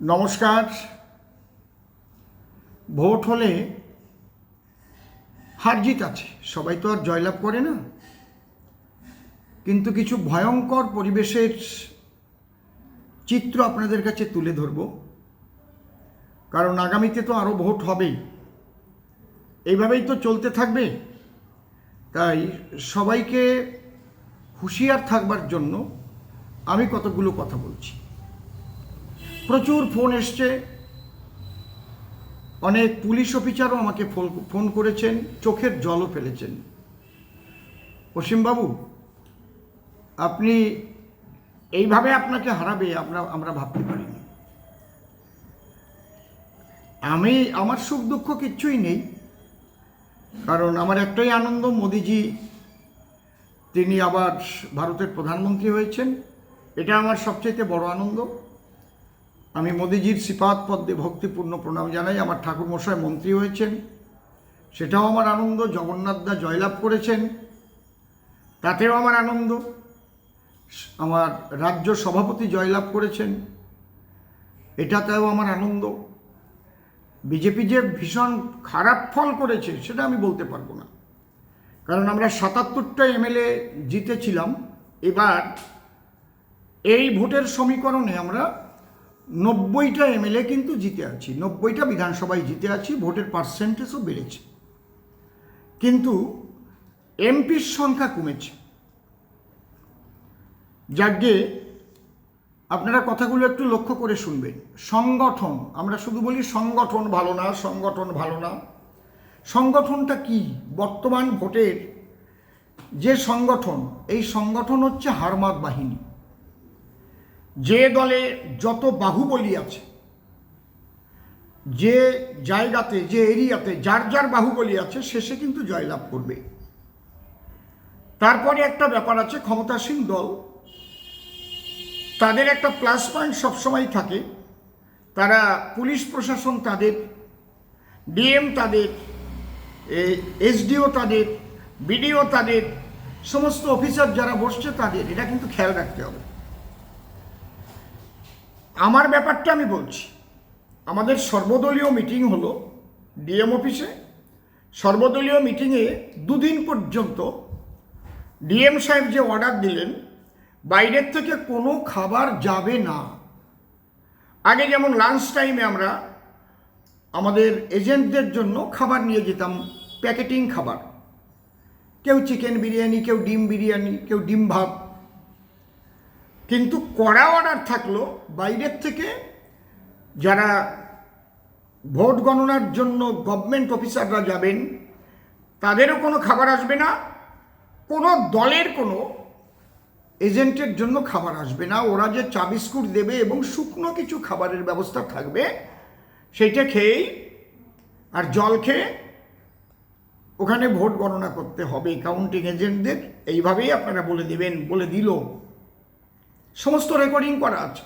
নমস্কার। ভোট হলে হার জিত আছে, সবাই তো আর জয়লাভ করে না। কিন্তু কিছু ভয়ঙ্কর পরিবেশের চিত্র আপনাদের কাছে তুলে ধরব। কারণ আগামীতে তো আরও ভোট হবেই এইভাবেই তো চলতে থাকবে। তাই সবাইকে হুঁশিয়ার থাকবার জন্য আমি কতগুলো কথা বলছি। প্রচুর ফোন এসছে। অনেক পুলিশ অফিসারও আমাকে ফোন ফোন করেছেন, চোখের জলও ফেলেছেন। অসীমবাবু, আপনি এইভাবে আপনাকে হারাবে আমরা আমরা ভাবতে পারিনি। আমি, আমার সুখ দুঃখ কিচ্ছুই নেই, কারণ আমার একটাই আনন্দ, মোদিজি, তিনি আবার ভারতের প্রধানমন্ত্রী হয়েছেন। এটা আমার সবচেয়ে বড় আনন্দ। আমি মোদিজির সিপাত পদ্মে ভক্তিপূর্ণ প্রণাম জানাই। আমার ঠাকুরমশাই মন্ত্রী হয়েছেন। সেটাও আমার আনন্দ। জগন্নাথদা জয়লাভ করেছেন। তাতেও আমার আনন্দ। আমার রাজ্য সভাপতি জয়লাভ করেছেন। এটাতেও আমার আনন্দ। বিজেপি যে ভীষণ খারাপ ফল করেছে, সেটা আমি বলতে পারব না। কারণ আমরা সাতাত্তরটা এমএলএ জিতেছিলাম। এবার এই ভোটের সমীকরণে আমরা নব্বইটা এমএলএ কিন্তু জিতে আছি, নব্বইটা বিধানসভায় জিতে আছি, ভোটের পার্সেন্টেজও বেড়েছে। কিন্তু এমপির সংখ্যা কমেছে। যাকে আপনারা কথাগুলো একটু লক্ষ্য করে শুনবেন। সংগঠন, আমরা শুধু বলি সংগঠন ভালো না, সংগঠন ভালো না। সংগঠনটা কি? বর্তমান ভোটের যে সংগঠন, এই সংগঠন হচ্ছে হারমাদ বাহিনী। যে দলে যত বাহুবলী আছে, যে জায়গাতে, যে এরিয়াতে যার যার বাহুবলী আছে, শেষে কিন্তু জয়লাভ করবে। তারপরে একটা ব্যাপার আছে, ক্ষমতাসীন দল, তাদের একটা প্লাস পয়েন্ট সবসময় থাকে। তারা পুলিশ প্রশাসন তাদের, ডিএম তাদের এসডিও তাদের, বিডিও তাদের, সমস্ত অফিসার যারা বসছে তাদের, এটা কিন্তু খেয়াল রাখতে হবে। আমার ব্যাপারটা আমি বলছি। আমাদের সর্বদলীয় মিটিং হলো ডিএম অফিসে। সর্বদলীয় মিটিংয়ে দুদিন পর্যন্ত ডিএম সাহেব যে অর্ডার দিলেন, বাইরের থেকে কোনো খাবার যাবে না। আগে যেমন লাঞ্চ টাইমে আমরা আমাদের এজেন্টদের জন্য খাবার নিয়ে যেতাম, প্যাকেটিং খাবার। কেউ চিকেন বিরিয়ানি, কেউ ডিম বিরিয়ানি, কেউ ডিম ভাত। কিন্তু কড়া অর্ডার থাকল বাইরের থেকে যারা ভোট গণনার জন্য গভর্নমেন্ট অফিসাররা যাবেন, তাদেরও কোনো খাবার আসবে না, কোনো দলের কোনো এজেন্টের জন্য খাবার আসবে না। ওরা যে চা বিস্কুট দেবে এবং শুকনো কিছু খাবারের ব্যবস্থা থাকবে সেইটা খেয়েই আর জল খেয়ে ওখানে ভোট গণনা করতে হবে। কাউন্টিং এজেন্টদের এইভাবেই আপনারা বলে দেবেন, বলে দিল। সমস্ত রেকর্ডিং করা আছে।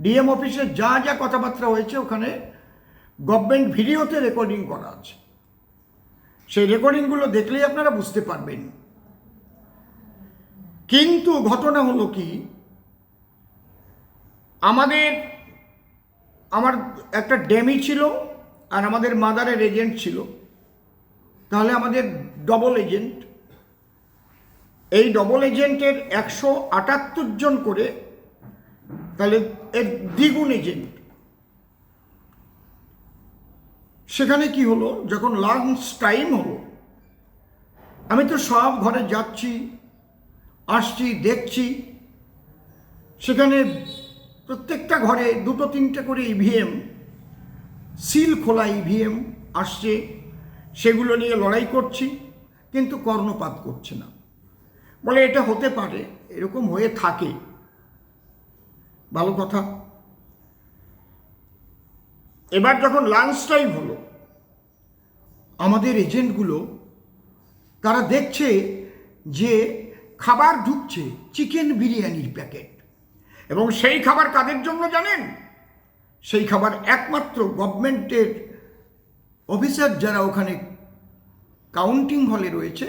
ডিএম অফিসে যা যা কথাবার্তা হয়েছে ওখানে গভর্নমেন্ট ভিডিওতে রেকর্ডিং করা আছে। সেই রেকর্ডিংগুলো দেখলেই আপনারা বুঝতে পারবেন। কিন্তু ঘটনা হলো কি, আমাদের, আমার একটা ডেমি ছিল আর আমাদের মাদারের এজেন্ট ছিল। তাহলে আমাদের ডবল এজেন্ট এই ডবল এজেন্টের একশো আটাত্তর জন করে, তাহলে এর দ্বিগুণ এজেন্ট সেখানে কি হলো? যখন লাঞ্চ টাইম হলো, আমি তো সব ঘরে যাচ্ছি, আসছি, দেখছি, সেখানে প্রত্যেকটা ঘরে দুটো তিনটে করে ইভিএম সিল খোলা ইভিএম আসছে, সেগুলো নিয়ে লড়াই করছি, কিন্তু কর্ণপাত করছে না। বলে এটা হতে পারে, এরকম হয়ে থাকে। ভালো কথা। এবার যখন লাঞ্চ টাইম হলো, আমাদের এজেন্টগুলো, তারা দেখছে যে খাবার ঢুকছে চিকেন বিরিয়ানির প্যাকেট। এবং সেই খাবার কাদের জন্য জানেন? সেই খাবার একমাত্র গভর্নমেন্টের অফিসার যারা ওখানে কাউন্টিং হলে রয়েছে,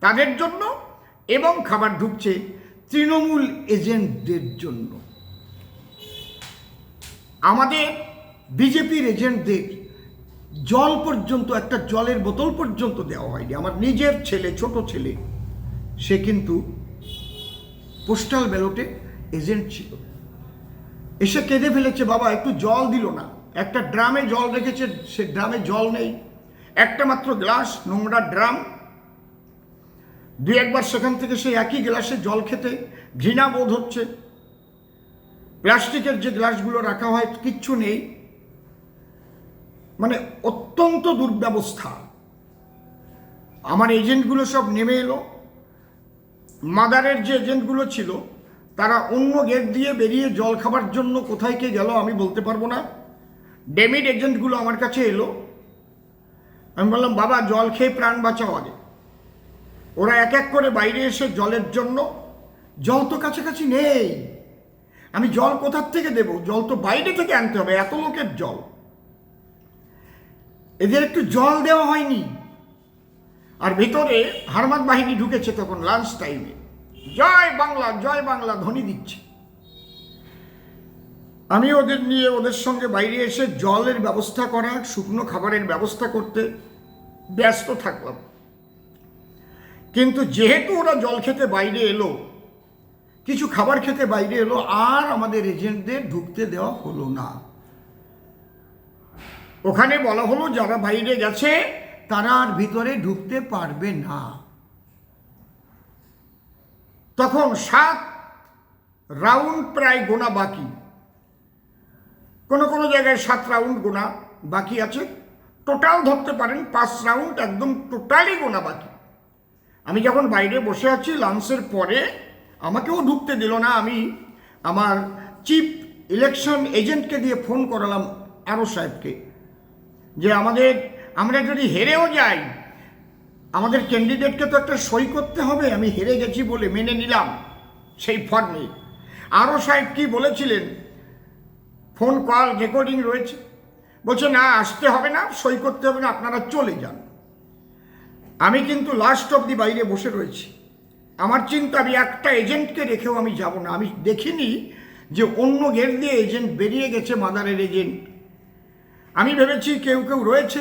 তাদের জন্য এবং খাবার ঢুকছে তৃণমূল এজেন্টদের জন্য। আমাদের বিজেপির এজেন্টদের জল পর্যন্ত, একটা জলের বোতল পর্যন্ত দেওয়া হয়নি। আমার নিজের ছেলে, ছোট ছেলে, সে কিন্তু পোস্টাল ব্যালটে এজেন্ট ছিল। এসে কেঁদে ফেলেছে, বাবা, একটু জল দিল না। একটা ড্রামে জল রেখেছে, সে ড্রামে জল নেই। একটা মাত্র গ্লাস, নোংরা ড্রাম দুই একবার সেখান থেকে সেই একই গ্লাসে জল খেতে ঘৃণা বোধ হচ্ছে। প্লাস্টিকের যে গ্লাসগুলো রাখা হয়, কিচ্ছু নেই। মানে অত্যন্ত দুর্ব্যবস্থা। আমার এজেন্টগুলো সব নেমে এলো। মাদারের যে এজেন্টগুলো ছিল, তারা অন্য গেট দিয়ে বেরিয়ে জল খাবার জন্য কোথায় কে গেল আমি বলতে পারব না। ডেমিড এজেন্টগুলো আমার কাছে এলো। আমি বললাম, বাবা, জল খেয়ে প্রাণ বাঁচাও আগে। ওরা এক এক করে বাইরে এসে জলের জন্য, জল তো কাছাকাছি নেই। আমি জল কোথার থেকে দেব? জল তো বাইরে থেকে আনতে হবে, এত লোকের জল। এদের একটু জল দেওয়া হয়নি। আর ভিতরে হারমাত বাহিনী ঢুকেছে তখন লাঞ্চ টাইমে। জয় বাংলা জয় বাংলা, ধ্বনি দিচ্ছে। আমি ওদের নিয়ে ওদের সঙ্গে বাইরে এসে জলের ব্যবস্থা করা, শুকনো খাবারের ব্যবস্থা করতে ব্যস্ত থাকলাম। কিন্তু যেহেতু ওরা জল খেতে বাইরে এলো, কিছু খাবার খেতে বাইরে এলো, আর আমাদের এজেন্টদের ঢুকতে দেওয়া হলো না। ওখানে বলা হলো, যারা বাইরে গেছে, তারা আর ভিতরে ঢুকতে পারবে না। তখন সাত রাউন্ড প্রায় গোনা বাকি। কোনো কোনো জায়গায় সাত রাউন্ড গোনা বাকি আছে। টোটাল ধরতে পারেন, পাঁচ রাউন্ড একদম টোটালি গোনা বাকি। আমি যখন বাইরে বসে আছি লাঞ্চের পরে, আমাকেও ঢুকতে দিল না, আমি আমার চিফ ইলেকশন এজেন্টকে দিয়ে ফোন করালাম আরও সাহেবকে, যে আমাদের, আমরা যদি হেরেও যাই, আমাদের ক্যান্ডিডেটকে তো একটা সই করতে হবে, আমি হেরে গেছি বলে মেনে নিলাম, সেই ফর্মে আরও সাহেব কি বলেছিলেন? ফোন কল রেকর্ডিং রয়েছে। বলছে, না, আসতে হবে না, সই করতে হবে না, আপনারা চলে যান। আমি কিন্তু লাস্ট অব দি বাইরে বসে রয়েছি। আমার চিন্তা, আমি একটা এজেন্টকে রেখেও আমি যাব না। আমি দেখিনি যে অন্য গেট দিয়ে এজেন্ট বেরিয়ে গেছে মাদারের এজেন্ট আমি ভেবেছি কেউ কেউ রয়েছে।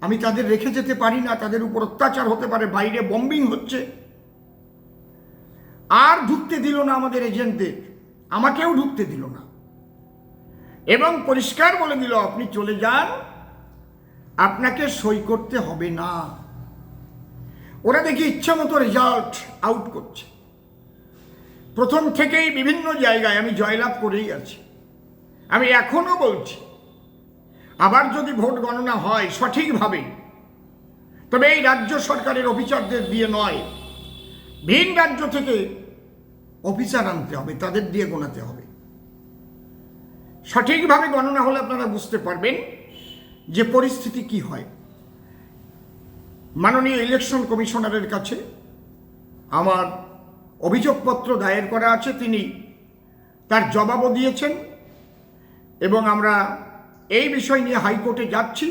আমি তাদের রেখে যেতে পারি না, তাদের উপর অত্যাচার হতে পারে, বাইরে বম্বিং হচ্ছে। আর ঢুকতে দিল না আমাদের এজেন্টদের আমাকেও ঢুকতে দিল না। এবং পরিষ্কার বলে দিল, আপনি চলে যান। আপনাকে সই করতে হবে না। ওরা দেখি ইচ্ছা মতো রেজাল্ট আউট করছে। প্রথম থেকেই বিভিন্ন জায়গায় আমি জয়লাভ করেই আছি। আমি এখনও বলছি, আবার যদি ভোট গণনা হয় সঠিকভাবে, তবে এই রাজ্য সরকারের অফিসারদের দিয়ে নয়, ভিন রাজ্য থেকে অফিসার আনতে হবে, তাদের দিয়ে গোনাতে হবে। সঠিকভাবে গণনা হলে আপনারা বুঝতে পারবেন যে পরিস্থিতি কি হয়। মাননীয় ইলেকশন কমিশনারের কাছে আমার অভিযোগপত্র দায়ের করা আছে, তিনি তার জবাবও দিয়েছেন এবং আমরা এই বিষয় নিয়ে হাইকোর্টে যাচ্ছি।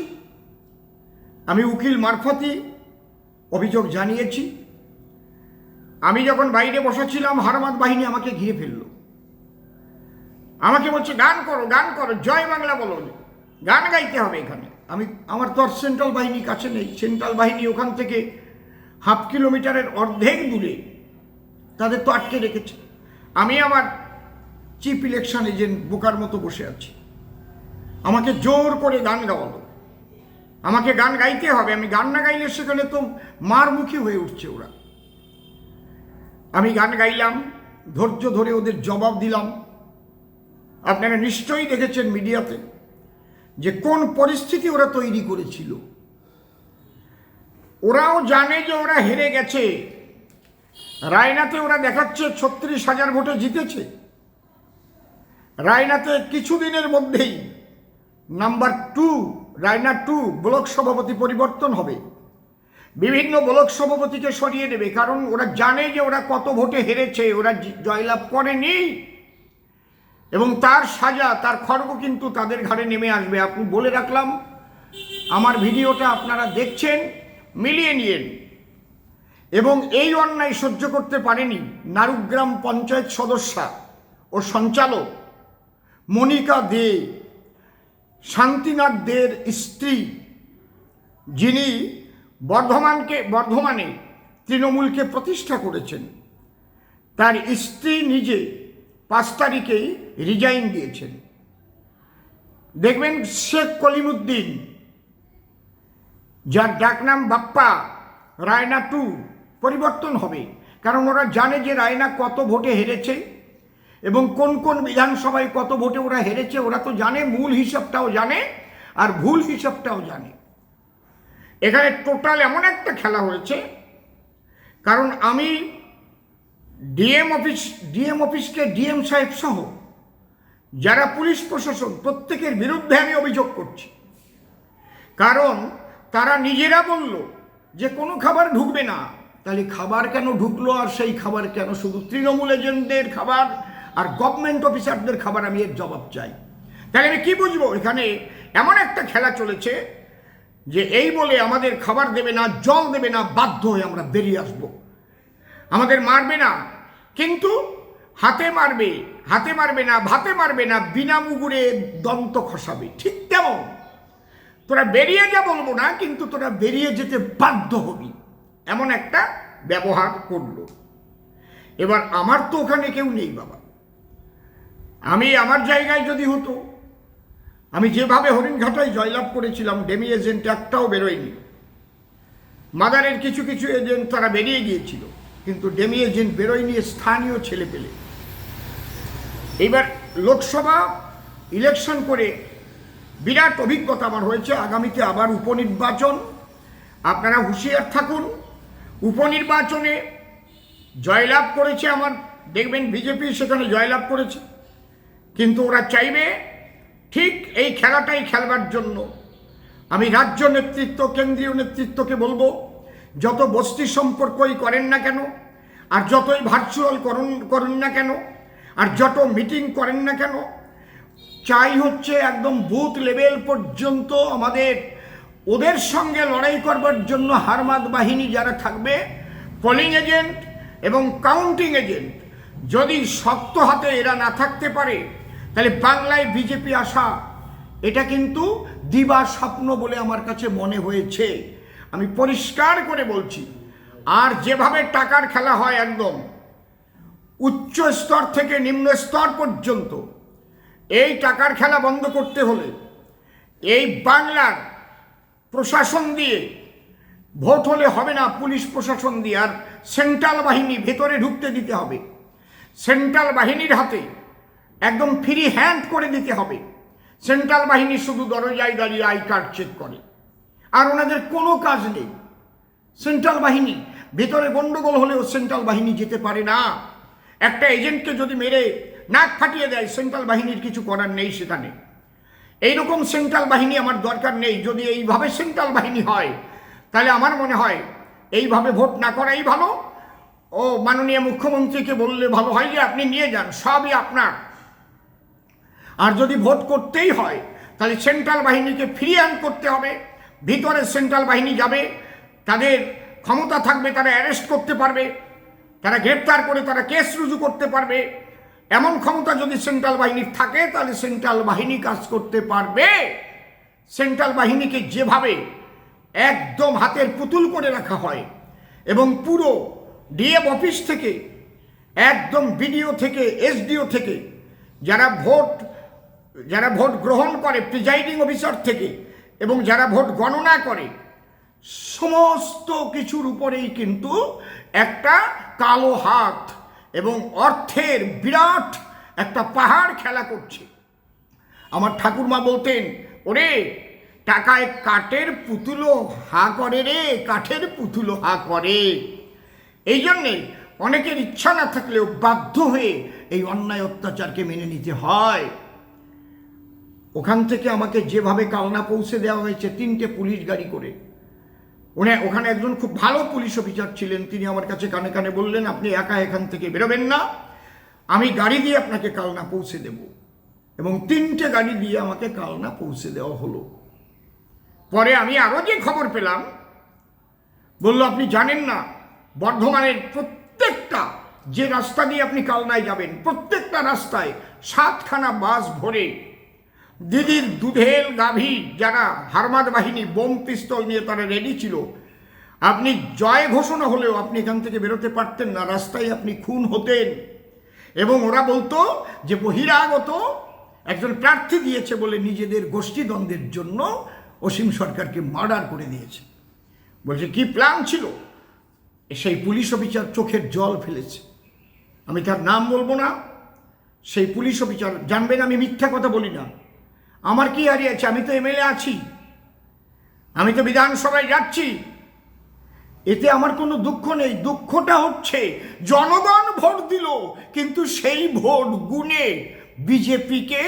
আমি উকিল মারফতই অভিযোগ জানিয়েছি। আমি যখন বাইরে বসেছিলাম হারমাত বাহিনী আমাকে ঘিরে ফেলল। আমাকে বলছে, গান করো গান করো, জয় বাংলা বলো, গান গাইতে হবে এখানে। আমি, আমার তো আর সেন্ট্রাল বাহিনী কাছে নেই। সেন্ট্রাল বাহিনী ওখান থেকে হাফ কিলোমিটারের অর্ধেক দূরে তাদের তো আটকে রেখেছে। আমি আমার চিফ ইলেকশন এজেন্ট বোকার মতো বসে আছি। আমাকে জোর করে গান গাওয়ালো। আমাকে গান গাইতে হবে। আমি গান না গাইলে সেখানে তো মারমুখী হয়ে উঠছে ওরা। আমি গান গাইলাম, ধৈর্য ধরে ওদের জবাব দিলাম। আপনারা নিশ্চয়ই দেখেছেন মিডিয়াতে যে কোন পরিস্থিতি ওরা তৈরি করেছিল। ওরাও জানে যে ওরা হেরে গেছে। রায়নাতে ওরা দেখাচ্ছে ছত্রিশ হাজার ভোটে জিতেছে। রায়নাতে কিছুদিনের মধ্যেই number two, Raina two block সভাপতি পরিবর্তন হবে। বিভিন্ন ব্লক সভাপতিকে সরিয়ে দেবে, কারণ ওরা জানে যে ওরা কত ভোটে হেরেছে, ওরা জয়লাভ করেনি। এবং তার সাজা, তার খড়গ কিন্তু তাদের ঘাড়ে নেমে আসবে। আপনি বলে রাখলাম, আমার ভিডিওটা আপনারা দেখছেন, মিলিয়ে নিয়েন। এবং এই অন্যায় সহ্য করতে পারেনি নারুগ্রাম পঞ্চায়েত সদস্যা ও সঞ্চালক মনিকা দে। শান্তিনাথ দের স্ত্রী, যিনি বর্ধমানকে, বর্ধমানে তৃণমূলকে প্রতিষ্ঠা করেছেন। তার স্ত্রী নিজে তারিখেই রিজাইন দিয়েছেন। দেখবেন শেখ কলিমুদ্দিন, যার ডাকনাম বাপ্পা, রায়না টু পরিবর্তন হবে। কারণ ওরা জানে যে রায়না কত ভোটে হেরেছে এবং কোন কোন বিধানসভায় কত ভোটে ওরা হেরেছে, ওরা তো জানে, মূল হিসাবটাও জানে আর ভুল হিসাবটাও জানে। এখানে টোটাল এমন একটা খেলা হয়েছে, কারণ আমি ডিএম অফিস ডিএম অফিসকে ডিএম সাহেব সহ যারা পুলিশ প্রশাসন প্রত্যেকের বিরুদ্ধে আমি অভিযোগ করছি। কারণ তারা নিজেরা বলল যে কোনো খাবার ঢুকবে না। তাহলে খাবার কেন ঢুকলো আর সেই খাবার কেন? শুধু তৃণমূল এজেন্টদের খাবার আর গভর্নমেন্ট অফিসারদের খাবার আমি এর জবাব চাই। তাহলে আমি কি বুঝব? এখানে এমন একটা খেলা চলেছে যে এই বলে আমাদের খাবার দেবে না, জল দেবে না, বাধ্য হয়ে আমরা বেরিয়ে আসব। আমাদের মারবে না। কিন্তু হাতে মারবে হাতে মারবে না, ভাতে মারবে না, বিনা মুগুরে দন্ত খসাবে। ঠিক তেমন। তোরা বেরিয়ে যা বলব না, কিন্তু তোরা বেরিয়ে যেতে বাধ্য হবি। এমন একটা ব্যবহার করল। এবার আমার তো ওখানে কেউ নেই বাবা। আমি আমার জায়গায় যদি হতো, আমি যেভাবে হরিণঘাটায় জয়লাভ করেছিলাম, ডেমি এজেন্ট একটাও বেরোয়নি। মাদারের কিছু কিছু এজেন্ট তারা বেরিয়ে গিয়েছিল। কিন্তু ডেমি এজেন্ট বেরোয়নি স্থানীয় ছেলে পেলে এইবার লোকসভা ইলেকশন করে বিরাট অভিজ্ঞতা আমার হয়েছে, আগামীতে আবার উপনির্বাচন। আপনারা হুঁশিয়ার থাকুন, উপনির্বাচনে জয়লাভ করেছে আমার, দেখবেন বিজেপি সেখানে জয়লাভ করেছে। কিন্তু ওরা চাইবে ঠিক এই খেলাটাই খেলবার জন্য। আমি রাজ্য নেতৃত্ব, কেন্দ্রীয় নেতৃত্বকে বলব যত বস্তি সম্পর্কই করেন না কেন, আর যতই ভার্চুয়াল করুন, করেন না কেন, আর যত মিটিং করেন না কেন, চাই হচ্ছে একদম বুথ লেভেল পর্যন্ত আমাদের, ওদের সঙ্গে লড়াই করবার জন্য হারমাদ বাহিনী যারা থাকবে পোলিং এজেন্ট এবং কাউন্টিং এজেন্ট যদি শক্ত হাতে এরা না থাকতে পারে, তাহলে বাংলায় বিজেপি আসা, এটা কিন্তু দিবা স্বপ্ন বলে আমার কাছে মনে হয়েছে। আমি পরিষ্কার করে বলছি, আর যেভাবে টাকার খেলা হয় একদম, উচ্চ স্তর থেকে নিম্ন স্তর পর্যন্ত, এই টাকার খেলা বন্ধ করতে হলে, এই বাংলার প্রশাসন দিয়ে ভোট হলে হবে না পুলিশ প্রশাসন দিয়ে, আর সেন্ট্রাল বাহিনী ভেতরে ঢুকতে দিতে হবে। সেন্ট্রাল বাহিনীর হাতে একদম ফ্রি হ্যান্ড করে দিতে হবে। সেন্ট্রাল বাহিনী শুধু দরজায় দাঁড়িয়ে আই কার্ড চেক করে। আর ওনাদের কোনো কাজ নেই। সেন্ট্রাল বাহিনী, ভেতরে গন্ডগোল হলেও সেন্ট্রাল বাহিনী যেতে পারে না। একটা এজেন্টকে যদি মেরে নাক ফাটিয়ে দেয়, সেন্ট্রাল বাহিনীর কিছু করার নেই সেখানে। এইরকম সেন্ট্রাল বাহিনী আমার দরকার নেই। যদি এইভাবে সেন্ট্রাল বাহিনী হয়, তাহলে আমার মনে হয় এইভাবে ভোট না করাই ভালো। ও মাননীয় মুখ্যমন্ত্রীকে বললে ভালো হয় যে, আপনি নিয়ে যান, সবই আপনার। আর যদি ভোট করতেই হয়, তাহলে সেন্ট্রাল বাহিনীকে ফ্রিয়ান করতে হবে। ভিতরে সেন্ট্রাল বাহিনী যাবে, তাদের ক্ষমতা থাকবে, তারা অ্যারেস্ট করতে পারবে, তারা গ্রেপ্তার করে তারা কেস রুজু করতে পারবে। এমন ক্ষমতা যদি সেন্ট্রাল বাহিনীর থাকে, তাহলে সেন্ট্রাল বাহিনী কাজ করতে পারবে। সেন্ট্রাল বাহিনীকে যেভাবে একদম হাতের পুতুল করে রাখা হয় এবং পুরো ডিএম অফিস থেকে, একদম বিডিও থেকে, এসডিও থেকে, যারা ভোট যারা ভোট গ্রহণ করে, প্রিজাইডিং অফিসার থেকে এবং যারা ভোট গণনা করে, সমস্ত কিছুর উপরেই কিন্তু একটা কালো হাত এবং অর্থের বিরাট একটা পাহাড় খেলা করছে। আমার ঠাকুরমা বলতেন, ওরে, টাকায় কাঠের পুতুলো হা করে রে, কাঠের পুতুলো হা করে। এই জন্যে অনেকের ইচ্ছা না থাকলেও বাধ্য হয়ে এই অন্যায় অত্যাচারকে মেনে নিতে হয়। ওখান থেকে আমাকে যেভাবে কালনা পৌঁছে দেওয়া হয়েছে, তিনটে পুলিশ গাড়ি করে। উনি ওখানে একজন খুব ভালো পুলিশ অফিসার ছিলেন, তিনি আমার কাছে কানে কানে বললেন, আপনি একা এখান থেকে বেরোবেন না, আমি গাড়ি দিয়ে আপনাকে কালনা পৌঁছে দেব। এবং তিনটে গাড়ি দিয়ে আমাকে কালনা পৌঁছে দেওয়া হলো। পরে আমি আরও যে খবর পেলাম, বলল, আপনি জানেন না, বর্ধমানের প্রত্যেকটা যে রাস্তা দিয়ে আপনি কালনায় যাবেন, প্রত্যেকটা রাস্তায় সাতখানা বাস ভরে দিদির দুধেল গাভী যারা হারমাদ বাহিনী বোম পিস্তল নিয়ে তারা রেডি ছিল, আপনি জয় ঘোষণা হলেও আপনি এখান থেকে বেরোতে পারতেন না, রাস্তায় আপনি খুন হতেন। এবং ওরা বলতো যে বহিরাগত একজন প্রার্থী দিয়েছে বলে নিজেদের গোষ্ঠীদ্বন্দ্বের জন্য অসীম সরকারকে মার্ডার করে দিয়েছে। বলছে, কি প্ল্যান ছিল? সেই পুলিশ অফিসার চোখের জল ফেলেছে। আমি তার নাম বলব না। সেই পুলিশ অফিসার, জানবেন আমি মিথ্যা কথা বলি না। আমার কি হারিয়েছে? আমি তো এমএলএ আছি। আমি তো বিধানসভায় যাচ্ছি। এতে আমার কোনো দুঃখ নেই। দুঃখটা হচ্ছে, জনগণ ভোট দিল, কিন্তু সেই ভোট গুনে বিজেপিকে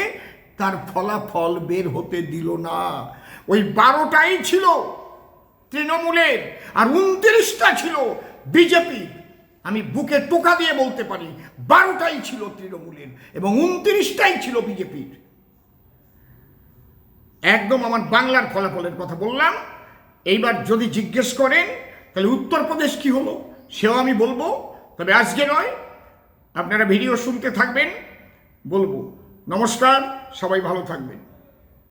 তার ফলাফল বের হতে দিল না। ওই বারোটাই ছিল তৃণমূলের, আর উনত্রিশটা ছিল বিজেপি। আমি বুকে টোকা দিয়ে বলতে পারি, বারোটাই ছিল তৃণমূলের, এবং উনত্রিশটাই ছিল বিজেপির। একদম আমার বাংলার ফলাফলের কথা বললাম। এইবার যদি জিজ্ঞেস করেন, তাহলে উত্তরপ্রদেশ কি হলো? সেও আমি বলব। তবে আজকে নয়, আপনারা ভিডিও শুনতে থাকবেন, বলব। নমস্কার, সবাই ভালো থাকবেন।